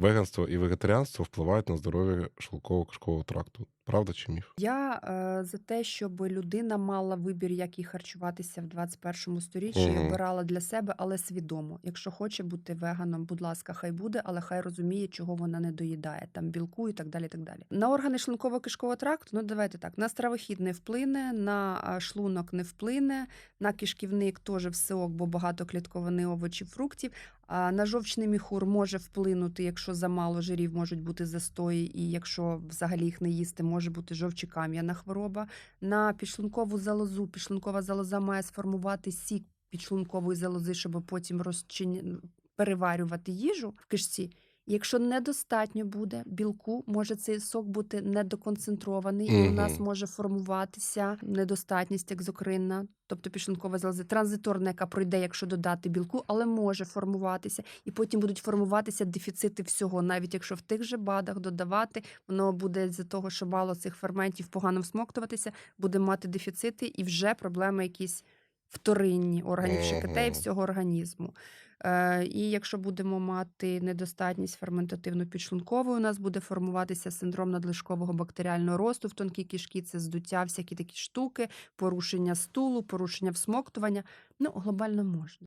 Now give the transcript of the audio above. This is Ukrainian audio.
веганство і вегетаріанство впливають на здоров'я шлунково-кишкового тракту. Правда чи міф? Я е, за те, щоб людина мала вибір, як їй харчуватися в 21 сторіччі, і обирала для себе, але свідомо. Якщо хоче бути веганом, будь ласка, хай буде, але хай розуміє, чого вона не доїдає, там білку і так далі. так далі. На органи шлунково-кишкового тракту, ну давайте так, на стравохід не вплине, на шлунок не вплине, на кишківник теж все ок, бо багато клітковини овочів, фруктів. А на жовчний міхур може вплинути, якщо замало жирів можуть бути застої, і якщо взагалі їх не їсти, може бути жовчокам'яна хвороба. На підшлункову залозу, підшлункова залоза має сформувати сік підшлункової залози, щоб потім розчин... переварювати їжу в кишці. Якщо недостатньо буде білку, може цей сок бути недоконцентрований, і у нас може формуватися недостатність екзокринна, тобто підшлункова залоза, транзиторна, яка пройде, якщо додати білку, але може формуватися. І потім будуть формуватися дефіцити всього, навіть якщо в тих же БАДах додавати, воно буде з-за того, що мало цих ферментів погано всмоктуватися, буде мати дефіцити і вже проблеми якісь вторинні органів ШКТ і всього організму. Е, і якщо будемо мати недостатність ферментативно-підшлункової, у нас буде формуватися синдром надлишкового бактеріального росту в тонкій кишки, це здуття, всякі такі штуки, порушення стулу, порушення всмоктування. Ну, глобально можна.